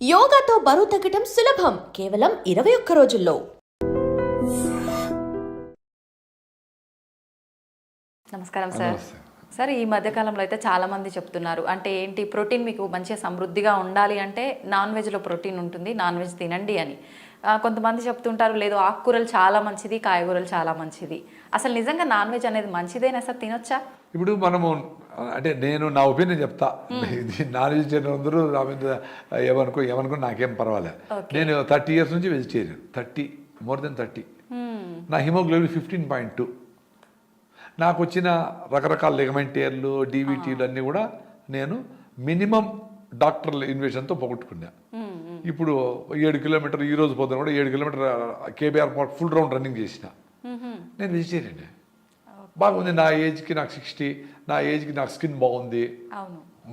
యోగాతో బరువు తగ్గటం సులభం. కేవలం ఇరవై ఒక్క రోజుల్లో. నమస్కారం సార్. సార్ ఈ మధ్యకాలంలో అయితే చాలా మంది చెప్తున్నారు. అంటే ఏంటి ప్రోటీన్ మీకు మంచిగా సమృద్ధిగా ఉండాలి అంటే నాన్ వెజ్లో ప్రోటీన్ ఉంటుంది నాన్ వెజ్ తినండి అని. కొంతమంది చెప్తుంటారు లేదు ఆకుకూరలు చాలా మంచిది కాయగూరలు చాలా మంచిది. అసలు నిజంగా నాన్ వెజ్ అనేది మంచిదేనా సార్? తినొచ్చా? ఇప్పుడు మనము అంటే నేను నా ఒపీనియన్ చెప్తా. ఇది నాన్ వెజిటేరియన్ అందరూ నా మీద ఏమనుకో ఏమనుకో నాకేం పర్వాలేదు నేను థర్టీ ఇయర్స్ నుంచి vegetarian. Thirty more than thirty. నా హిమోగ్లోబిన్ ఫిఫ్టీన్ పాయింట్ టూ. నాకు వచ్చిన రకరకాల లిగమెంటేర్లు డీవీటీలు అన్నీ కూడా నేను మినిమం డాక్టర్ల ఇన్వేషన్తో పోగొట్టుకున్నా. ఇప్పుడు ఏడు కిలోమీటర్ ఈ రోజు పొద్దున కూడా ఏడు kilometre KBR full round running చేసిన. నేను వెజిటేరియన్ బాగుంది నా ఏజ్కి నాకు సిక్స్టీ నా ఏజ్కి నాకు స్కిన్ బాగుంది.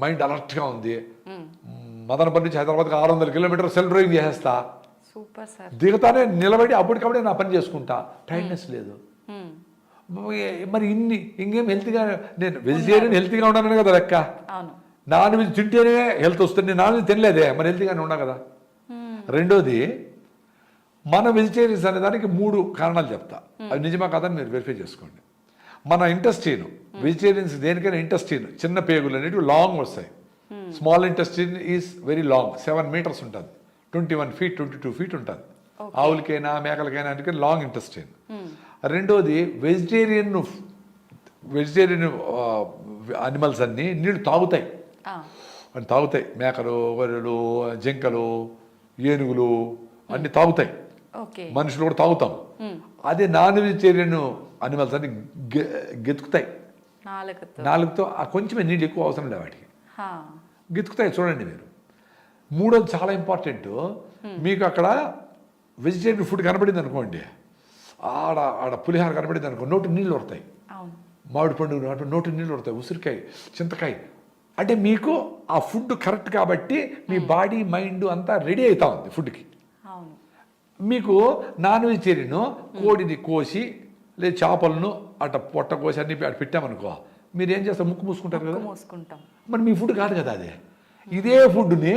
మైండ్ అలర్ట్గా ఉంది. మదనపల్లి నుంచి హైదరాబాద్కి ఆరు వందల కిలోమీటర్ సెల్ డ్రైవింగ్ చేసేస్తా. Super sir. దిగుతానే నిలబడి అప్పటికప్పుడే నా పని చేసుకుంటా. టైట్నెస్ లేదు. మరి ఇన్ని ఇంకేం హెల్త్గా నేను వెజిటేరియన్ హెల్త్గా ఉన్నాను కదా లెక్క. నాన్ వెజ్ తింటేనే హెల్త్ వస్తుంది నాన్ వెజ్ తినలేదే. మరి హెల్త్గానే ఉన్నా కదా. రెండోది మన వెజిటేరియన్స్ అనే దానికి మూడు కారణాలు చెప్తా. అవి నిజమా కాదని మీరు వెరిఫై చేసుకోండి. మన ఇంటెస్టీన్ వెజిటేరియన్స్ దేనికైనా ఇంటెస్టీన్ చిన్న పేగులు అనేవి లాంగ్ వస్తాయి. Small intestine is very long seven metres ఉంటుంది. Twenty one feet twenty two feet ఉంటుంది ఆవులకైనా మేకలకైనా అందుకని లాంగ్ ఇంటెస్టీన్ రెండోది వెజిటేరియన్ వెజిటేరియన్ అనిమల్స్ అన్నీ నీళ్ళు తాగుతాయి. తాగుతాయి. మేకలు గొర్రెలు జింకలు ఏనుగులు అన్ని తాగుతాయి. మనుషులు కూడా తాగుతాం. అదే నాన్ వెజిటేరియన్ అనిమల్స్ అన్ని గెతుకుతాయి. నాలుగుతో కొంచెమే నీళ్ళు ఎక్కువ అవసరం లేదు వాటికి. గెతుకుతాయి చూడండి మీరు. మూడోది చాలా ఇంపార్టెంట్ మీకు అక్కడ వెజిటేరియన్ ఫుడ్ కనబడింది అనుకోండి. ఆడ ఆడ పులిహార కనబడింది అనుకో నోటి నీళ్ళు అవును. మామిడి పండు నోటి నోటి నీళ్ళు వస్తాయి ఉసిరికాయ చింతకాయ అంటే మీకు ఆ ఫుడ్ కరెక్ట్ కాబట్టి మీ బాడీ మైండ్ అంతా రెడీ అవుతా ఉంది ఫుడ్కి. మీకు నాన్ వెజిటేరియన్ కోడిని కోసి లేదా చేపలను అట్ట పొట్ట కోసి అన్ని అటు పెట్టామనుకో మీరు ఏం చేస్తారు? ముక్కు మూసుకుంటారు కదా? మూసుకుంటాం. మరి మీ ఫుడ్ కాదు కదా అది? ఇదే ఫుడ్ని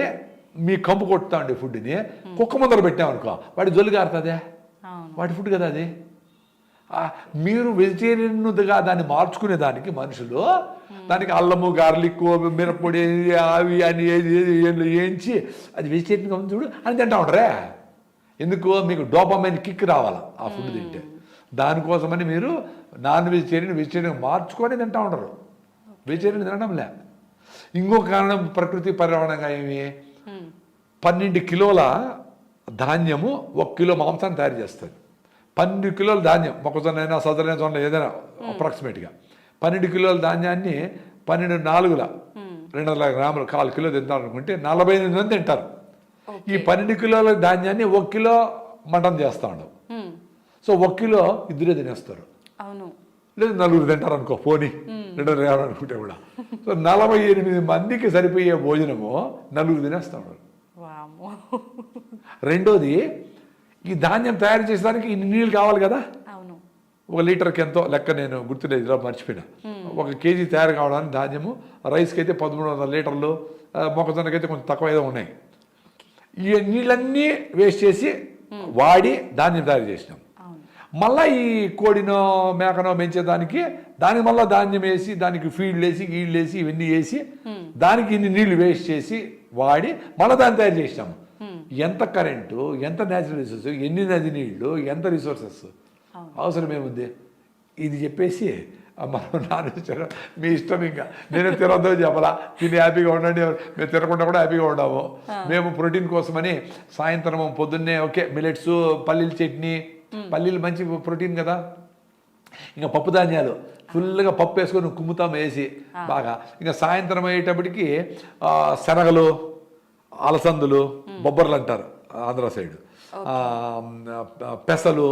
మీ కంపు కొట్టుతా ఉండే ఫుడ్ని కుక్క ముందర పెట్టామనుకో వాడి జొల్లు కారుతుందే వాడి ఫుడ్ కదా అది? మీరు వెజిటేరియన్గా దాన్ని మార్చుకునే దానికి మనుషులు దానికి అల్లము గార్లిక్ మిరప్పొడి అవి అని ఏది ఏది ఏది వేయించి అది వెజిటేరియన్గా ఉంది చూడు అని తింటా ఉంటారే. ఎందుకు? మీకు డోపమైన్ కిక్ రావాలా ఆ ఫుడ్ తింటే. దానికోసమని మీరు నాన్ వెజిటేరియన్ వెజిటేరియన్ మార్చుకొని తింటా ఉంటారు. వెజిటేరియన్ తినడంలే ఇంకో కారణం ప్రకృతి పర్యావరణంగా ఏమి? పన్నెండు కిలోల ధాన్యము ఒక కిలో మాంసాన్ని తయారు చేస్తుంది పన్నెండు కిలోల ధాన్యం మొక్కజొన్న అయినా సదరైన జొన్న ఏదైనా అప్రాక్సిమేట్గా పన్నెండు కిలోల ధాన్యాన్ని పన్నెండు నాలుగుల రెండు వందల గ్రాములు కాలు కిలో తింటారు అనుకుంటే నలభై ఎనిమిది మంది తింటారు. ఈ పన్నెండు కిలోల ధాన్యాన్ని ఒక కిలో మటన్ చేస్తా ఉండవు. మ్మ్. సో ఒక కిలో ఇద్దరే తినేస్తారు. అవును. లేదు నలుగురు తింటారు అనుకో పోనీ రెండు వందల యాభై అనుకుంటే కూడా. సో నలభై ఎనిమిది మందికి సరిపోయే భోజనము నలుగురు తినేస్తాడు వామ్మో. రెండోది ఈ ధాన్యం తయారు చేసేదానికి ఇన్ని నీళ్ళు కావాలి కదా? అవును. ఒక లీటర్కి ఎంతో లెక్క నేను గుర్తులేదు ఇలా మర్చిపోయినా. ఒక కేజీ తయారు కావడానికి ధాన్యము రైస్కి అయితే పదమూడు వందల లీటర్లు మొక్కజొన్నకి అయితే కొంచెం తక్కువ ఏదో ఉన్నాయి. ఈ నీళ్ళన్నీ వేస్ట్ చేసి వాడి ధాన్యం తయారు చేసినాం. మళ్ళా ఈ కోడినో మేకనో పెంచేదానికి దానికి మళ్ళీ ధాన్యం వేసి దానికి ఫీల్డ్ వేసి గీళ్ళు వేసి ఇవన్నీ వేసి దానికి ఇన్ని నీళ్ళు వేస్ట్ చేసి వాడి మళ్ళీ దాన్ని తయారు చేసినాం. ఎంత కరెంటు ఎంత న్యాచురల్ రిసోర్సెస్ ఎన్ని నది నీళ్ళు ఎంత రిసోర్సెస్ అవసరం ఏముంది? ఇది చెప్పేసి మనం నాన్ మీ ఇష్టం ఇంకా. నేను తినొద్దు చెప్పాలా. తిని హ్యాపీగా ఉండండి. మేము తినకుండా కూడా హ్యాపీగా ఉన్నాము మేము ప్రోటీన్ కోసమని సాయంత్రం పొద్దున్నే ఓకే మిలెట్స్ పల్లీల చట్నీ. పల్లీలు మంచి ప్రోటీన్ కదా? ఇంకా పప్పు ధాన్యాలు. ఫుల్గా పప్పు వేసుకొని కుమ్ముతాం వేసి బాగా. ఇంకా సాయంత్రం అయ్యేటప్పటికి శనగలు అలసందులు బొబ్బర్లు అంటారు ఆంధ్ర సైడ్. పెసలు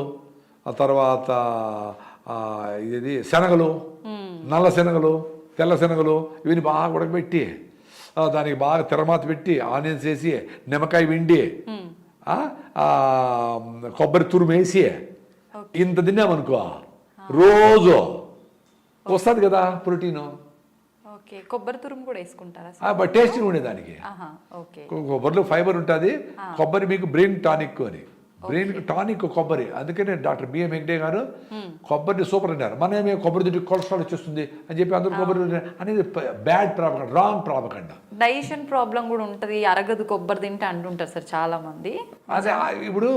తర్వాత ఇది శనగలు నల్ల శనగలు తెల్ల శనగలు ఇవన్నీ బాగా ఉడకబెట్టి దానికి బాగా తెరమాత పెట్టి ఆనియన్స్ వేసి నిమ్మకాయ విండి ఆ, కొబ్బరి తురుము వేసి ఇంత తిన్నామనుకో రోజు వస్తుంది కదా ప్రోటీను. ఓకే కొబ్బరి తురుము కూడా వేసుకుంటారా బట్ టేస్టింగ్ ఉండేదానికి కొబ్బరిలో ఫైబర్ ఉంటుంది. కొబ్బరి మీకు బ్రెయిన్ టానిక్ అని. బ్రెయిన్ టానిక్ కొబ్బరి. అందుకనే డాక్టర్ బిఎం వెంకటే గారు కొబ్బరిని సూపర్ అన్నారు మన ఏమే కొబ్బరి తింటే కొలెస్ట్రాల్ వచ్చేస్తుంది అని చెప్పి అందరూ కొబ్బరి అనేది bad propaganda wrong propaganda digestion problem కూడా ఉంటుంది. అరగదు కొబ్బరి తింటే అంటుంటారు సార్ చాలా మంది అదే ఇప్పుడు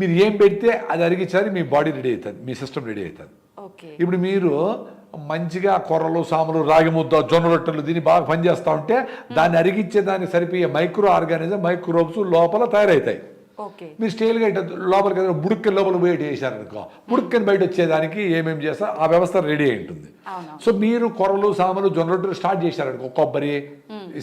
మీరు ఏం పెడితే అది అరిగించాలి మీ బాడీ రెడీ అవుతుంది మీ సిస్టమ్ రెడీ అవుతుంది. ఇప్పుడు మీరు మంచిగా కొర్రలు సాములు రాగి ముద్ద జొన్న రొట్టెలు దీన్ని బాగా పనిచేస్తూ ఉంటే దాన్ని అరిగించే దానికి సరిపోయే మైక్రో ఆర్గానిజం మైక్రోబ్స్ లోపల తయారవుతాయి మీరు స్టైల్గా ఇట్లా లోపలికి ఏదైనా బుడుక్కని లోపల వెయిట్ చేశారనుకో బుడుక్కని బయట వచ్చేదానికి ఏమేమి చేస్తారు ఆ వ్యవస్థ రెడీ అయి ఉంటుంది. సో మీరు కొర్రలు సామలు జొన్న రొట్టెలు స్టార్ట్ చేశారనుకో కొబ్బరి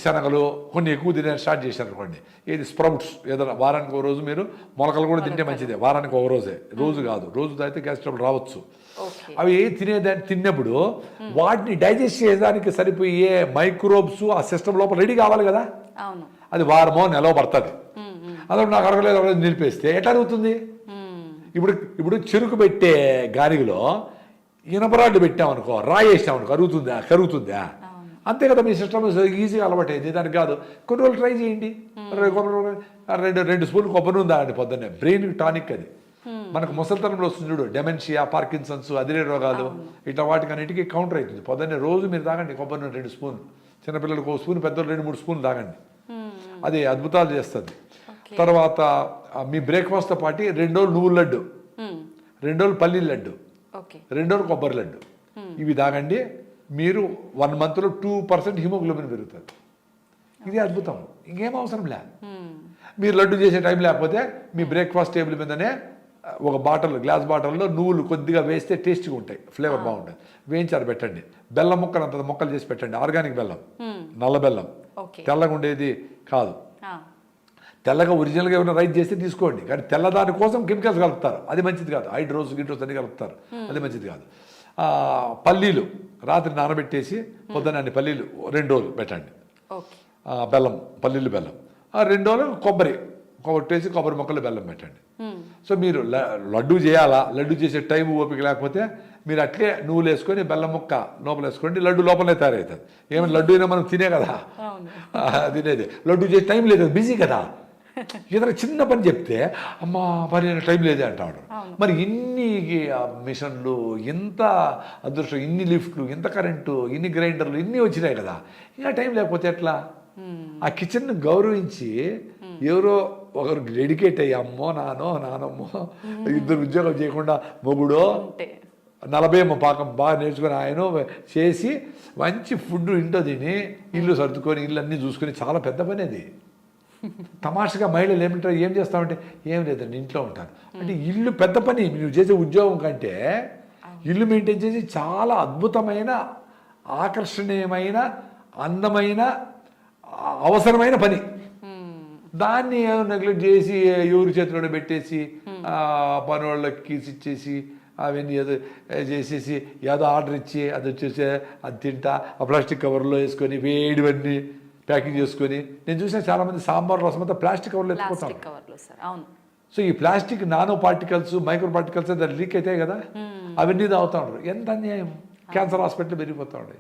శనగలు కొన్ని ఎక్కువ తినే స్టార్ట్ చేశారనుకోండి. ఇది స్ప్రౌట్స్ ఏదైనా వారానికి ఒక రోజు మీరు మొలకలు కూడా తింటే మంచిదే వారానికి ఒక రోజే. రోజు కాదు రోజు తాగితే గ్యాస్ ట్రబుల్ రావచ్చు అవి తినేదాన్ని తిన్నప్పుడు వాటిని డైజెస్ట్ చేయడానికి సరిపోయే మైక్రోబ్స్ ఆ సిస్టమ్ లోపల రెడీ కావాలి కదా? అది వారమో నెలలో పడుతుంది. అదే నాకు అరగలేదు అరగలేదు నిలిపేస్తే. ఎట్లా అరుగుతుంది మ్మ్. ఇప్పుడు ఇప్పుడు చెరుకు పెట్టే గారిలో ఇనపరాడ్డు పెట్టామనుకో రాయి వేసామనుకో అరుగుతుందా కరుగుతుందా? అంతే కదా మీ సిస్టమ్ ఈజీగా అలవాటు అయింది దానికి కాదు. కొన్ని రోజులు ట్రై చేయండి. రెండు రెండు స్పూన్లు కొబ్బరి నూనె తాగండి పొద్దున్నే. బ్రెయిన్ టానిక్ అది. మనకు ముసలితనంలో వస్తుంది చూడు డెమెన్షియా పార్కిన్సన్స్ అదిరే రోగాలు ఇట్లా వాటికి అన్నిటికీ కౌంటర్ అవుతుంది. పొద్దున్నే రోజు మీరు తాగండి కొబ్బరి రెండు స్పూన్ చిన్నపిల్లలకు ఒక స్పూన్ పెద్దలు రెండు మూడు స్పూన్లు తాగండి. అది అద్భుతాలు చేస్తుంది. తర్వాత మీ బ్రేక్ఫాస్ట్తో పాటు రెండు రోజులు నువ్వుల లడ్డు. రెండు రోజులు పల్లీల లడ్డు. రెండు రోజులు కొబ్బరి లడ్డు. ఇవి తాగండి. మీరు వన్ మంత్లో టూ పర్సెంట్ హిమోగ్లోబిన్ పెరుగుతుంది. ఇది అద్భుతం. ఇంకేం అవసరం లే. మీరు లడ్డు చేసే టైం లేకపోతే మీ బ్రేక్ఫాస్ట్ టేబుల్ మీదనే ఒక బాటిల్ గ్లాస్ బాటిల్లో నువ్వులు కొద్దిగా వేస్తే టేస్ట్గా ఉంటాయి. ఫ్లేవర్ బాగుంటుంది. వేయించారు పెట్టండి. బెల్లం ముక్కలు అంత ముక్కలు చేసి పెట్టండి. ఆర్గానిక్ బెల్లం. నల్ల బెల్లం. తెల్లగా ఉండేది కాదు. తెల్లగా ఒరిజినల్గా ఏమైనా రైట్ చేస్తే తీసుకోండి. కానీ తెల్లదాని కోసం కెమికల్స్ కలుపుతారు. అది మంచిది కాదు. హైడ్రోస్ గిడ్రోస్ అన్ని కలుపుతారు. అది మంచిది కాదు. పల్లీలు రాత్రి నానబెట్టేసి పొద్దున్న అన్ని పల్లీలు రెండు రోజులు పెట్టండి. బెల్లం పల్లీలు బెల్లం. రెండు రోజులు కొబ్బరి కొట్టేసి కొబ్బరి మొక్కలు బెల్లం పెట్టండి. మ్మ్. సో మీరు లడ్డు చేయాలా? లడ్డు చేసే టైం ఓపిక లేకపోతే మీరు అట్లే నువ్వులు వేసుకొని బెల్లం ముక్క లోపల వేసుకోండి. లడ్డు లోపలే తయారవుతుంది. ఏమైనా లడ్డు అయినా మనం తినే కదా? తినేది. లడ్డు చేసే టైం లేదు. బిజీ కదా? ఏదైనా చిన్న పని చెప్తే అమ్మా పని టైం లేదే అంటాడు. మరి ఇన్ని మిషన్లు ఎంత అదృష్టం ఇన్ని లిఫ్ట్లు ఇంత కరెంటు ఇన్ని గ్రైండర్లు ఇన్ని వచ్చినాయి కదా. ఇంకా టైం లేకపోతే ఎట్లా? ఆ కిచెన్ గౌరవించి ఎవరో ఒకరు డెడికేట్ అయ్యి అమ్మో నానో నానమ్మో ఇద్దరు ఉద్యోగం చేయకుండా మొగుడో నలభై ఏమో పాకం బాగా నేర్చుకొని ఆయన చేసి మంచి ఫుడ్ ఇంట్లో తిని ఇల్లు సర్దుకొని ఇల్లు అన్నీ చూసుకొని చాలా పెద్ద పని అది. తమాషగా మహిళలు ఏమంటారు ఏం చేస్తామంటే ఏం లేదండి ఇంట్లో ఉంటారు అంటే ఇల్లు పెద్ద పని నువ్వు చేసే ఉద్యోగం కంటే ఇల్లు మెయింటైన్ చేసి చాలా అద్భుతమైన ఆకర్షణీయమైన అందమైన అవసరమైన పని. దాన్ని నెగ్లెక్ట్ చేసి ఎవరి చేతిలో పెట్టేసి ఆ, పని వాళ్ళకి ఇచ్చేసి అవన్నీ ఏదో చేసేసి ఏదో ఆర్డర్ ఇచ్చి అది వచ్చేసి అది తింటా ఆ ప్లాస్టిక్ కవర్లో వేసుకొని వేడివన్నీ ప్యాకింగ్ చేసుకొని నేను చూసిన చాలామంది సాంబార్ రసం అంతా ప్లాస్టిక్ కవర్లో ఎత్తుకుంటాను సో ఈ plastic nano particles micro particles దాన్ని లీక్ అవుతాయి కదా? అవన్నీ తాగుతూ ఉంటారు. ఎంత అన్యాయం? క్యాన్సర్ హాస్పిటల్ పెరిగిపోతూ ఉన్నాయి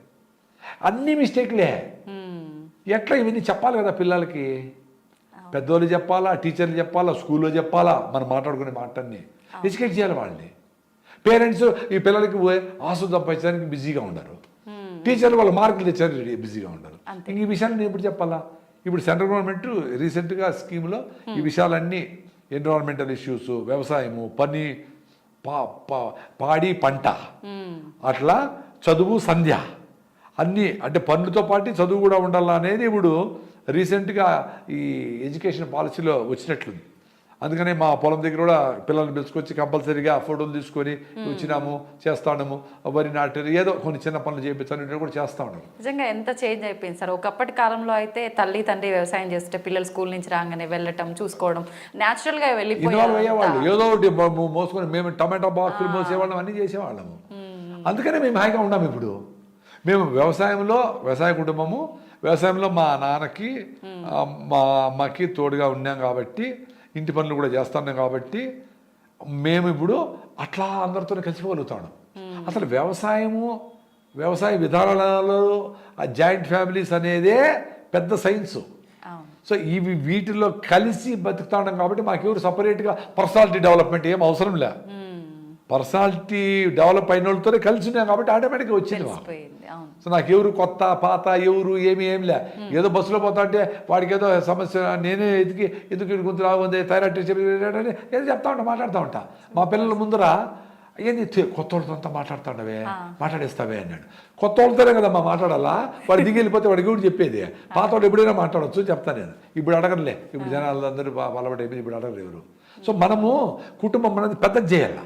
అన్ని మిస్టేక్లే. ఎట్లా ఇవన్నీ చెప్పాలి కదా పిల్లలకి? పెద్దోళ్ళు చెప్పాలా టీచర్లు చెప్పాలా స్కూల్లో చెప్పాలా? మనం మాట్లాడుకునే మాటన్ని ఎడ్యుకేట్ చేయాలి వాళ్ళని. పేరెంట్స్ ఈ పిల్లలకి ఆసు సంపాదించడానికి బిజీగా ఉండరు. టీచర్లు వాళ్ళ మార్కులు తెచ్చారు బిజీగా ఇంక ఈ విషయాలు నేను ఎప్పుడు చెప్పాలా? ఇప్పుడు సెంట్రల్ గవర్నమెంట్ రీసెంట్గా స్కీమ్లో ఈ విషయాలన్నీ ఎన్విరాన్మెంటల్ ఇష్యూస్ వ్యవసాయము పని పాడి పంట అట్లా చదువు సంధ్య అన్నీ అంటే పనులతో పాటు చదువు కూడా ఉండాలా అనేది ఇప్పుడు రీసెంట్గా ఈ ఎడ్యుకేషన్ పాలసీలో వచ్చినట్లుంది. అందుకనే మా పొలం దగ్గర కూడా పిల్లల్ని పిలుచుకొచ్చి కంపల్సరీగా ఫోటోలు తీసుకొని వచ్చినాము చేస్తాము వరి నాటారు ఏదో కొన్ని చిన్న పనులు చేయించాను కూడా చేస్తా ఉన్నాము. నిజంగా ఎంత చేంజ్ అయిపోయింది సార్. ఒకప్పటి కాలంలో అయితే తల్లి తండ్రి వ్యవసాయం చేస్తే పిల్లలు స్కూల్ నుంచి రాగానే వెళ్ళటం చూసుకోవడం న్యాచురల్గా ఇన్వాల్వ్ అయ్యేవాళ్ళు. ఏదో ఒకటి మోసుకొని మేము టమాటా బాక్సులు మోసేవాళ్ళం అన్నీ చేసేవాళ్ళము. అందుకనే మేము హాయిగా ఉన్నాము ఇప్పుడు. మేము వ్యవసాయంలో వ్యవసాయ కుటుంబము వ్యవసాయంలో మా నాన్నకి మా అమ్మకి తోడుగా ఉన్నాం కాబట్టి ఇంటి పనులు కూడా చేస్తున్నాం కాబట్టి మేము ఇప్పుడు అట్లా అందరితో కలిసిపోగలుగుతాం అసలు వ్యవసాయము వ్యవసాయ విధానాలలో ఆ జాయింట్ ఫ్యామిలీస్ అనేదే పెద్ద సైన్సు. సో ఇవి వీటిలో కలిసి బతుకుతా కాబట్టి మాకెవరు సపరేట్గా పర్సనాలిటీ డెవలప్మెంట్ ఏం అవసరం లే. పర్సనాలిటీ డెవలప్ అయిన వాళ్ళతోనే కలిసి ఉన్నాం కాబట్టి ఆటోమేటిక్గా వచ్చింది సో నాకు ఎవరు కొత్త పాత ఎవరు ఏమి ఏం లే. ఏదో బస్సులో పోతా అంటే వాడికి ఏదో సమస్య నేనే ఎందుకు ఇటు గుంతు రాగుంది థైరాయిడ్ చెప్పి ఏదో చెప్తా ఉంటా మాట్లాడుతూ ఉంటా. మా పిల్లల ముందర ఏంది కొత్త వాళ్ళతో అంతా మాట్లాడుతాండవే మాట్లాడేస్తావే అన్నాడు. కొత్త వాళ్ళతోనే కదమ్మా మాట్లాడాలా? వాడు దిగి వెళ్ళిపోతే వాడికి కూడా చెప్పేది? పాత వాళ్ళు ఎప్పుడైనా మాట్లాడవచ్చు చెప్తా నేను. ఇప్పుడు అడగరులే ఇప్పుడు జనాలు అందరూ అలవాటు అయిపోయింది ఇప్పుడు అడగరు ఎవరు. సో మనము కుటుంబం అనేది పెద్దది చేయాలా?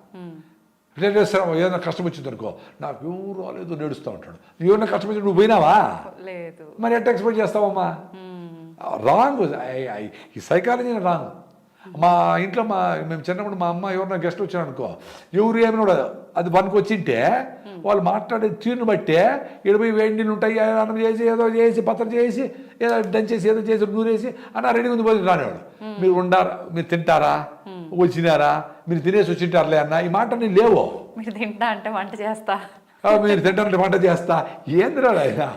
రిలేటివ్స్ ఏదైనా కష్టం వచ్చింది అనుకో. నాకు ఎవరు రాలేదు నేడుస్తూ ఉంటాడు. ఎవరైనా కష్టం వచ్చి నువ్వు పోయినావా? లేదు. మరి ఎట్లా ఎక్స్పెక్ట్ చేస్తావమ్మా? రాంగ్ ఈ సైకాలజీ రాంగ్. మా ఇంట్లో మా మేము చిన్నప్పుడు మా అమ్మ ఎవరైనా గెస్ట్ వచ్చారు అనుకో. ఎవరు ఏమి కూడా అది వన్కి వచ్చింటే వాళ్ళు మాట్లాడే తీరుని బట్టే ఇరవై వేడి నీళ్ళు ఉంటాయి అన్నం చేసి ఏదో చేసి పత్రం చేసి ఏదో దంచేసి ఏదో చేసి నూరేసి అన్న రెడీ ఉంది పోయి రానివాడు. మీరు ఉండారా? మీరు తింటారా? వచ్చినారా మీరు తినేసి వచ్చింటారులే అన్న ఈ మాట నేను లేవో. మీరు తింటా అంటే వంట చేస్తా. మీరు తింటారంటే వంట చేస్తా. ఏందిరా ఆయన?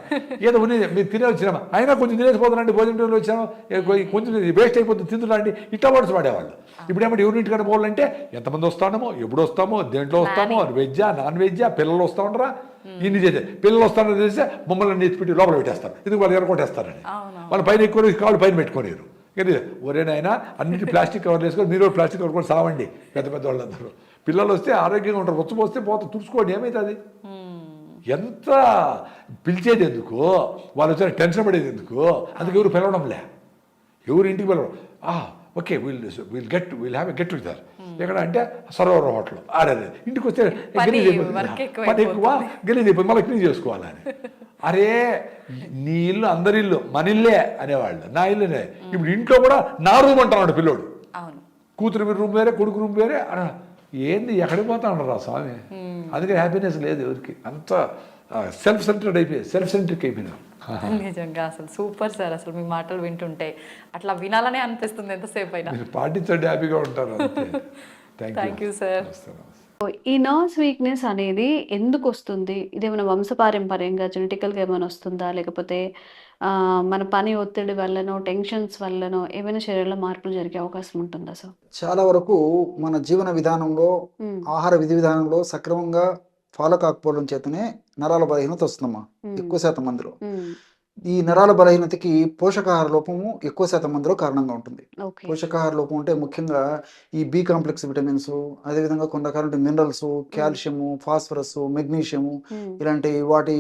ఏదో ఉన్నది. మీరు తినే వచ్చినామా? అయినా కొంచెం తినేసి పోతారండి భోజనం టైంలో కొ- కొంచెం వేస్ట్ అయిపోతుంది తిందురండి ఇట్లా వర్డ్స్ వాడేవాళ్ళు ఇప్పుడు ఏమంటే ఎవరి ఇంటికాడ పోవాలంటే ఎంతమంది వస్తామో ఎప్పుడు వస్తామో దేంట్లో వస్తామో వెజ్జా నాన్ వెజ్జా పిల్లలు వస్తూ ఉండరా? ఇన్ని చేసే. పిల్లలు వస్తారని తెలిస్తే మమ్మల్ని ఎత్తిపెట్టి లోపల పెట్టేస్తారు. ఎందుకు వాళ్ళు ఎరగొట్టేస్తారని. వాళ్ళు పైన ఎక్కువ కాళ్ళు పైన పెట్టుకోలేరు. కానీ ఒరేనాయన అన్నిటి ప్లాస్టిక్ కవర్లు వేసుకొని మీరు ప్లాస్టిక్ కవర్ కూడా సావండి పెద్ద పెద్ద వాళ్ళందరూ పిల్లలు వస్తే ఆరోగ్యంగా ఉంటారు రొచ్చు పోస్తే పోతే తుడుచుకోండి ఏమవుతుంది ఎంత పిలిచేది ఎందుకు? వాళ్ళు వచ్చిన టెన్షన్ పడేది ఎందుకు? అందుకు ఎవరు పిలవడంలే. ఎవరు ఇంటికి పిలవడం? Okay will will get will have a get together ఎక్కడ అంటే సరోవర్ హోటల్ ఆడేది. ఇంటికి వస్తే పని, గలీజ్ అయిపోతుంది. పని ఎక్కువ గలీజ్ మళ్ళీ క్లీన్ చేసుకోవాలని. అరే నీ ఇల్లు అందరి ఇల్లు మన ఇల్లే అనేవాళ్ళు. నా ఇల్లునే ఇప్పుడు ఇంట్లో కూడా నా రూమ్ అంటున్నాడు పిల్లోడు. కూతురు రూమ్ వేరే కొడుకు రూమ్ వేరే. ఏంది ఎక్కడికి పోతా ఉండరా స్వామి? అందుకే హ్యాపీనెస్ లేదు ఎవరికి. అంత సెల్ఫ్ సెంటర్డ్ అయిపోయి సెల్ఫ్ సెంట్రిక్ అయిపోయినారు నిజంగా అసలు సూపర్ సార్ అసలు మీ మాటలు వింటుంటే. అట్లా వినాలనే అనిపిస్తుంది ఎంతసేపు అయినా పాటించండి హ్యాపీగా ఉంటారు థ్యాంక్. నమస్తే నమస్తే. ఈ నర్వ్స్ వీక్నెస్ అనేది ఎందుకు వస్తుంది ఇదేమైనా వంశపారంపర్యంగా జెనెటికల్గా ఏమైనా వస్తుందా? లేకపోతే మన పని ఒత్తిడి వల్లనో టెన్షన్స్ వల్లనో ఏమైనా శరీరంలో మార్పులు జరిగే అవకాశం ఉంటుందా సార్ చాలా వరకు మన జీవన విధానంలో. ఆహార విధి విధానంలో సక్రమంగా ఫాలో కాకపోవడం చేతనే నరాల బలహీనత వస్తుందమ్మా మ్మ్. ఎక్కువ శాతం మందిలో. ఈ నరాల బలహీనతకి పోషకాహార లోపము ఎక్కువ శాతం మందిలో కారణంగా ఉంటుంది పోషకాహార లోపం అంటే ముఖ్యంగా ఈ బి కాంప్లెక్స్ విటమిన్స్ అదేవిధంగా కొన్ని రకాల మినరల్స్ కాల్షియము ఫాస్ఫరస్ మెగ్నీషియము. ఇలాంటి వాటి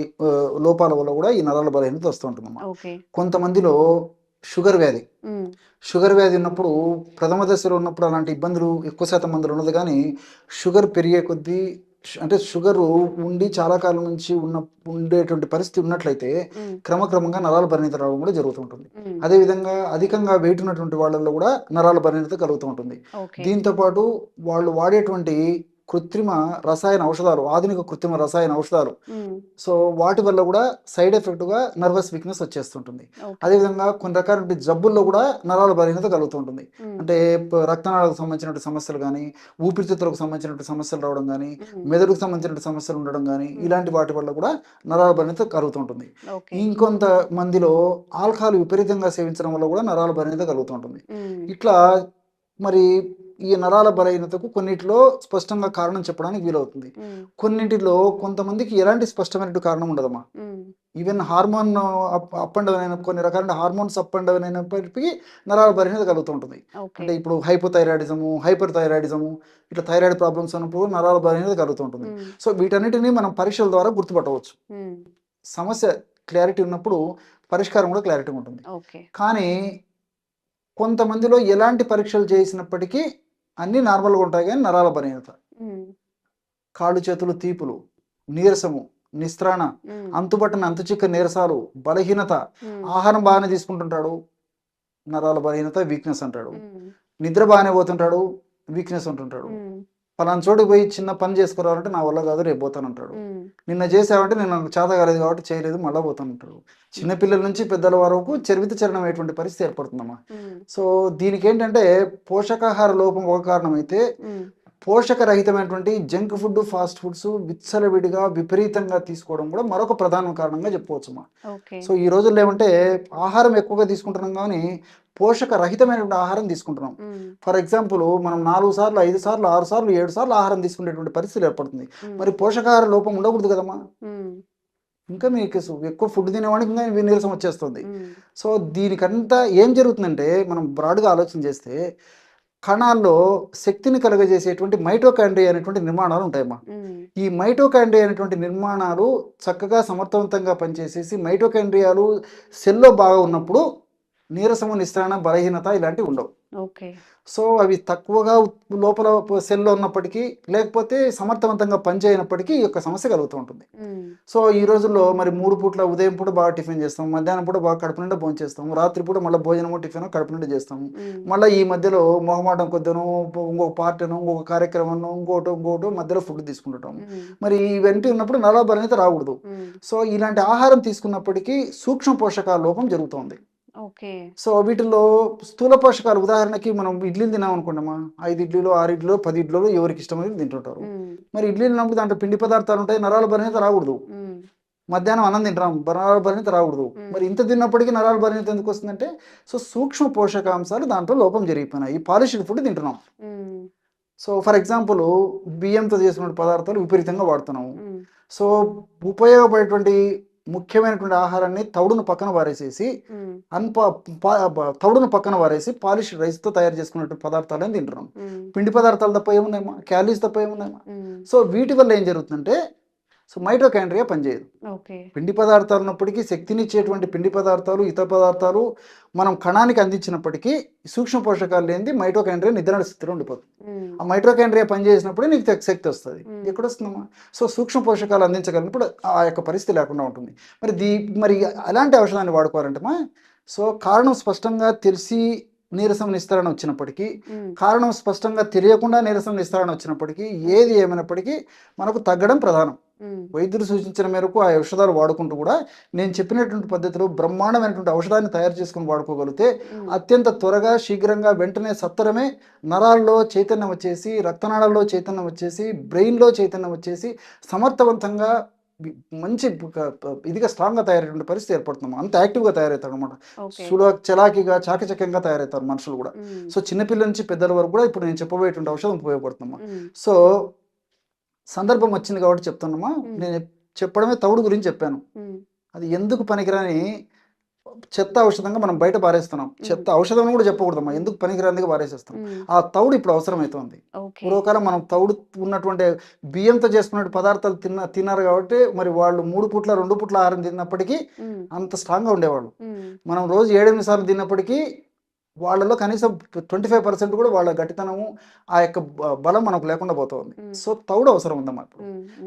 లోపాల వల్ల కూడా ఈ నరాల బలహీనత వస్తూ ఉంటుందమ్మా కొంతమందిలో షుగర్ వ్యాధి. షుగర్ వ్యాధి ఉన్నప్పుడు ప్రథమ దశలో ఉన్నప్పుడు అలాంటి ఇబ్బందులు ఎక్కువ శాతం మందిలో ఉన్నది కానీ షుగర్ పెరిగే కొద్దీ అంటే షుగర్ ఉండి చాలా కాలం నుంచి ఉన్న ఉండేటువంటి పరిస్థితి ఉన్నట్లయితే. క్రమక్రమంగా నరాల పరిణితి రావడం కూడా జరుగుతుంటుంది. అదేవిధంగా అధికంగా వెయిట్ ఉన్నటువంటి వాళ్ళల్లో కూడా నరాల పరిణితి కలుగుతూ ఉంటుంది దీంతో పాటు వాళ్ళు వాడేటువంటి కృత్రిమ రసాయన ఔషధాలు ఆధునిక కృత్రిమ రసాయన ఔషధాలు. సో వాటి వల్ల కూడా సైడ్ ఎఫెక్ట్గా నర్వస్ వీక్నెస్ వచ్చేస్తుంటుంది. అదేవిధంగా కొన్ని రకాల జబ్బుల్లో కూడా నరాల బలహీనత కలుగుతుంటుంది. అంటే రక్తనాళాలకు సంబంధించినటువంటి సమస్యలు కానీ ఊపిరితిత్తులకు సంబంధించినటువంటి సమస్యలు రావడం కానీ. మెదడుకు సంబంధించినటువంటి సమస్యలు ఉండడం కానీ ఇలాంటి వాటి వల్ల కూడా నరాల బలహీనత కలుగుతుంటుంది ఇంకొంత మందిలో ఆల్కహాల్ విపరీతంగా సేవించడం వల్ల కూడా నరాల బలహీనత కలుగుతుంటుంది. ఇట్లా మరి ఈ నరాల బలహీనతకు కొన్నిటిలో స్పష్టంగా కారణం చెప్పడానికి వీలవుతుంది. కొన్నిటిలో కొంతమందికి ఎలాంటి స్పష్టమైన కారణం ఉండదమ్మా మ్మ్. Even hormone up and down అయిన కొన్ని రకాల హార్మోన్స్ అప్ అండ్ డౌన్ అయినప్పటికీ నరాల బలహీనత కలుగుతూ ఉంటుంది ఓకే అంటే ఇప్పుడు హైపోథైరాయిడిజము హైపర్ థైరాయిడిజము ఇట్లా థైరాయిడ్ ప్రాబ్లమ్స్ ఉన్నప్పుడు నరాల బలహీనత కలుగుతూ ఉంటుంది మ్మ్. సో వీటన్నిటిని మనం పరీక్షల ద్వారా గుర్తుపట్టవచ్చు. సమస్య క్లారిటీ ఉన్నప్పుడు పరిష్కారం కూడా క్లారిటీ ఉంటుంది కానీ కొంతమందిలో ఎలాంటి పరీక్షలు చేసినప్పటికీ అన్నీ నార్మల్గా ఉంటాయి కానీ నరాల బలహీనత. కాళ్ళు చేతులు తీపులు నీరసము నిస్త్రాణ అంతుబట్టని అంతుచిక్క నీరసాలు బలహీనత ఆహారం బాగానే తీసుకుంటుంటాడు. నరాల బలహీనత వీక్నెస్ అంటాడు. నిద్ర బాగానే పోతుంటాడు వీక్నెస్ ఉంటుంటాడు. పలానా చోటుకి పోయి చిన్న పని చేసుకురావాలంటే నా వల్ల కాదు రేపు పోతానంటాడు నిన్న చేసావంటే నేను నాకు చేత కాలేదు కాబట్టి చేయలేదు మళ్ళీ పోతానంటాడు చిన్నపిల్లల నుంచి పెద్దల వరకు చరివిత చరణం అయ్యేటువంటి పరిస్థితి ఏర్పడుతుందమ్మా. సో దీనికి ఏంటంటే పోషకాహార లోపం ఒక కారణం అయితే పోషకరహితమైనటువంటి జంక్ ఫుడ్ ఫాస్ట్ ఫుడ్స్ విచ్చలవిడిగా విపరీతంగా తీసుకోవడం కూడా మరొక ప్రధాన కారణంగా చెప్పుకోవచ్చు అమ్మా సో ఈ రోజుల్లో ఏమంటే ఆహారం ఎక్కువగా తీసుకుంటున్నాం కానీ పోషక రహితమైనటువంటి ఆహారం తీసుకుంటున్నాం. ఫర్ ఎగ్జాంపుల్ మనం నాలుగు సార్లు ఐదు సార్లు ఆరు సార్లు ఏడు సార్లు ఆహారం తీసుకునేటువంటి పరిస్థితి ఏర్పడుతుంది. మరి పోషకాహార లోపం ఉండకూడదు కదమ్మా. ఇంకా మీకు ఎక్కువ ఫుడ్ తినేవాడికి ఇంకా నీరసం వచ్చేస్తుంది. సో దీనికంతా ఏం జరుగుతుందంటే మనం బ్రాడ్గా ఆలోచన చేస్తే కణాల్లో శక్తిని కలుగజేసేటువంటి మైటోకాండ్రియా అనేటువంటి నిర్మాణాలు ఉంటాయమ్మా. ఈ మైటోకాండ్రియా అనేటువంటి నిర్మాణాలు చక్కగా సమర్థవంతంగా పనిచేసేసి మైటోకాండ్రియాలు సెల్లో బాగా ఉన్నప్పుడు నీరసము నిస్త్రాణ బలహీనత ఇలాంటివి ఉండవు. సో అవి తక్కువగా లోపల సెల్లో ఉన్నప్పటికీ లేకపోతే సమర్థవంతంగా పనిచేయనప్పటికీ ఈ యొక్క సమస్య కలుగుతూ ఉంటుంది. సో ఈ రోజుల్లో మరి మూడు పూట్ల ఉదయం పూట బాగా టిఫిన్ చేస్తాం మధ్యాహ్నం పూట బాగా కడుపు నిండా భోజనం చేస్తాం రాత్రి పూట మళ్ళీ భోజనము టిఫిన్ కడుపు నిండా చేస్తాము మళ్ళీ ఈ మధ్యలో మొహమాటం కొద్దను ఇంకొక పార్టీను ఇంకొక కార్యక్రమం ఇంకోటి ఇంకోటి మధ్యలో ఫుడ్ తీసుకుంటుంటాం. ఉమ్, మరి ఇవన్నీ ఉన్నప్పుడు నలబలనేత రాకూడదు. సో ఇలాంటి ఆహారం తీసుకున్నప్పటికీ సూక్ష్మ పోషకాల లోపం జరుగుతోంది సో వీటిల్లో స్థూల పోషకాలు ఉదాహరణకి మనం ఇడ్లీలు తినాం అనుకోండమ్మా ఐదు ఇడ్లీలు ఆరు ఇడ్లీలు పది ఇడ్లీలు ఎవరికి ఇష్టమైనది తింటుంటారు. మరి ఇడ్లీలు తిన్నప్పుడు దాంట్లో పిండి పదార్థాలు ఉంటాయి నరాల బలహీనత రాకూడదు. మధ్యాహ్నం అన్నం తింటాం నరాల బలహీనత రాకూడదు. మరి ఇంత తిన్నప్పటికీ నరాల బలహీనత ఎందుకు వస్తుందంటే సో సూక్ష్మ పోషకాంశాలు దాంట్లో లోపం జరిగిపోయినాయి. పాలిష్డ్ ఫుడ్ తింటున్నాం. సో ఫర్ ఎగ్జాంపుల్ బియ్యంతో చేసిన పదార్థాలు విపరీతంగా వాడుతున్నాము. సో ఉపయోగపడేటువంటి ముఖ్యమైనటువంటి ఆహారాన్ని తవుడును పక్కన వారేసేసి అన్పా తవుడును పక్కన వారేసి పాలిష్ రైస్తో తయారు చేసుకున్నటువంటి పదార్థాలని తింటున్నాం. పిండి పదార్థాలు తప్ప ఏమున్నాయమ్మా? క్యాలరీస్ తప్ప ఏమున్నాయమ్మా? సో వీటి వల్ల ఏం జరుగుతుందంటే సో మైటోకాండ్రియా పనిచేయదు. పిండి పదార్థాలు ఉన్నప్పటికీ శక్తినిచ్చేటువంటి పిండి పదార్థాలు ఇతర పదార్థాలు మనం కణానికి అందించినప్పటికీ సూక్ష్మ పోషకాలు లేనిది మైటోకాండ్రియా నిద్ర స్థితిలో ఉండిపోతుంది. ఆ మైటోకాండ్రియా పనిచేసినప్పుడు నీకు శక్తి వస్తుంది. ఎక్కడ వస్తుందమ్మా సో సూక్ష్మ పోషకాలు అందించగలిగినప్పుడు ఆ యొక్క పరిస్థితి లేకుండా ఉంటుంది. మరి దీ మరి అలాంటి ఔషధాన్ని వాడుకోవాలంటేమా సో కారణం స్పష్టంగా తెలిసి నీరసం నిస్తరణ వచ్చినప్పటికీ కారణం స్పష్టంగా తెలియకుండా నీరసం నిస్తరణ వచ్చినప్పటికీ ఏది ఏమైనప్పటికీ మనకు తగ్గడం ప్రధానం. వైద్యులు సూచించిన మేరకు ఆ ఔషధాలు వాడుకుంటూ కూడా నేను చెప్పినటువంటి పద్ధతిలో బ్రహ్మాండమైనటువంటి ఔషధాన్ని తయారు చేసుకుని వాడుకోగలిగితే అత్యంత త్వరగా శీఘ్రంగా వెంటనే సత్వరమే నరాల్లో చైతన్యం వచ్చేసి రక్తనాళాల్లో చైతన్యం వచ్చేసి బ్రెయిన్లో చైతన్యం వచ్చేసి సమర్థవంతంగా మంచి ఇదిగా స్ట్రాంగ్గా తయారయ్యేటువంటి పరిస్థితి ఏర్పడుతున్నాం అంత యాక్టివ్గా తయారవుతారు అనమాట సుల చలాకీగా చాకచక్యంగా తయారవుతారు మనుషులు కూడా. సో చిన్నపిల్లల నుంచి పెద్దల వరకు కూడా ఇప్పుడు నేను చెప్పబోయేటువంటి ఔషధం ఉపయోగపడుతుందమ్మా ఉమ్, సో సందర్భం వచ్చింది కాబట్టి చెప్తున్నామా. నేను చెప్పడమే తౌడు గురించి చెప్పాను. అది ఎందుకు పనికిరాని చెత్త ఔషధంగా మనం బయట పారేస్తున్నాం. చెత్త ఔషధం కూడా చెప్పకూడదమ్మా. ఎందుకు పనికిరానిదిగా పారేసేస్తాం ఆ తౌడు ఇప్పుడు అవసరమవుతోంది పూర్వకాలం మనం తౌడు ఉన్నటువంటి బియ్యంతో చేసుకున్న పదార్థాలు తిన్న తిన్నారు కాబట్టి మరి వాళ్ళు మూడు పూట్ల రెండు పూట్ల ఆహారం తిన్నప్పటికీ అంత స్ట్రాంగ్గా ఉండేవాళ్ళు. మనం రోజు ఏడెనిమిది సార్లు తిన్నప్పటికీ వాళ్ళలో కనీసం ట్వంటీ ఫైవ్ పర్సెంట్ కూడా వాళ్ళ గట్టితనము ఆ యొక్క బలం మనకు లేకుండా పోతుంది. సో తౌడు అవసరం ఉందమ్మా ఇప్పుడు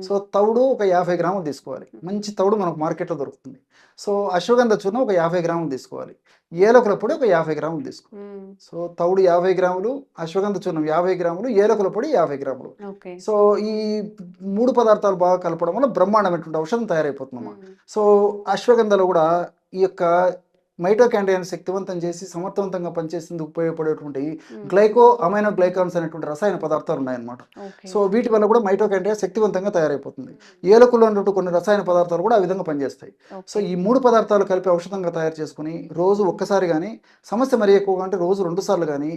సో తౌడు ఒక యాభై గ్రాములు తీసుకోవాలి. మంచి తౌడు మనకు మార్కెట్లో దొరుకుతుంది. సో అశ్వగంధ చూర్ణం ఒక యాభై గ్రాములు తీసుకోవాలి. ఏలకుల పొడి ఒక యాభై గ్రాములు తీసుకో ఉమ్, సో తౌడు యాభై గ్రాములు అశ్వగంధ చూర్ణం యాభై గ్రాములు ఏలకుల పొడి యాభై గ్రాములు. సో ఈ మూడు పదార్థాలు బాగా కలపడం వల్ల బ్రహ్మాండమైనటువంటి ఔషధం తయారైపోతుందమ్మా. సో అశ్వగంధలో కూడా ఈ యొక్క మైటోకాండ్రియాని శక్తివంతం చేసి సమర్థవంతంగా పనిచేసేందుకు ఉపయోగపడేటువంటి గ్లైకో అమైనో గ్లైకాన్స్ అనేటువంటి రసాయన పదార్థాలు ఉన్నాయన్నమాట. సో వీటి వల్ల కూడా మైటోకాండ్రియా శక్తివంతంగా తయారైపోతుంది. ఏలకుల్లో ఉన్నటువంటి కొన్ని రసాయన పదార్థాలు కూడా ఆ విధంగా పనిచేస్తాయి. సో ఈ మూడు పదార్థాలు కలిపి ఔషధంగా తయారు చేసుకుని రోజు ఒక్కసారి కానీ సమస్య మరీ ఎక్కువగా అంటే రోజు రెండు సార్లు కానీ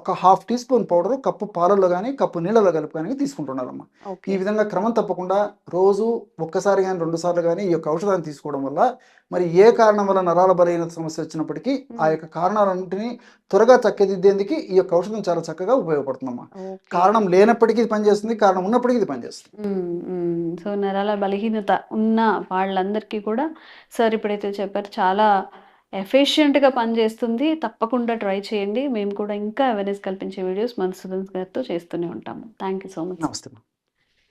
ఒక half teaspoon powder cup పాలల్లో కానీ కప్పు నీళ్ళలో కలిపి కానీ తీసుకుంటున్నారమ్మా ఈ విధంగా క్రమం తప్పకుండా రోజు ఒక్కసారి కానీ రెండు సార్లు కానీ ఈ యొక్క ఔషధాన్ని తీసుకోవడం వల్ల మరి ఏ కారణం వల్ల నరాల బలహీనత సమస్య వచ్చినప్పటికీ ఆ యొక్క కారణాలన్నింటినీ త్వరగా చక్కదిద్దేందుకు ఈ యొక్క ఔషధం చాలా చక్కగా ఉపయోగపడుతుందమ్మా. కారణం లేనప్పటికీ ఇది పనిచేస్తుంది కారణం ఉన్నప్పటికీ ఇది పనిచేస్తుంది. సో నరాల బలహీనత ఉన్న వాళ్ళందరికీ కూడా సార్ ఇప్పుడైతే చెప్పారు చాలా ఎఫిషియెంట్గా పనిచేస్తుంది. తప్పకుండా ట్రై చేయండి. మేము కూడా ఇంకా అవేర్నెస్ కల్పించే వీడియోస్ మన స్టూడెంట్స్ గారితో చేస్తూనే ఉంటాము. థ్యాంక్ యూ సో మచ్ నమస్తే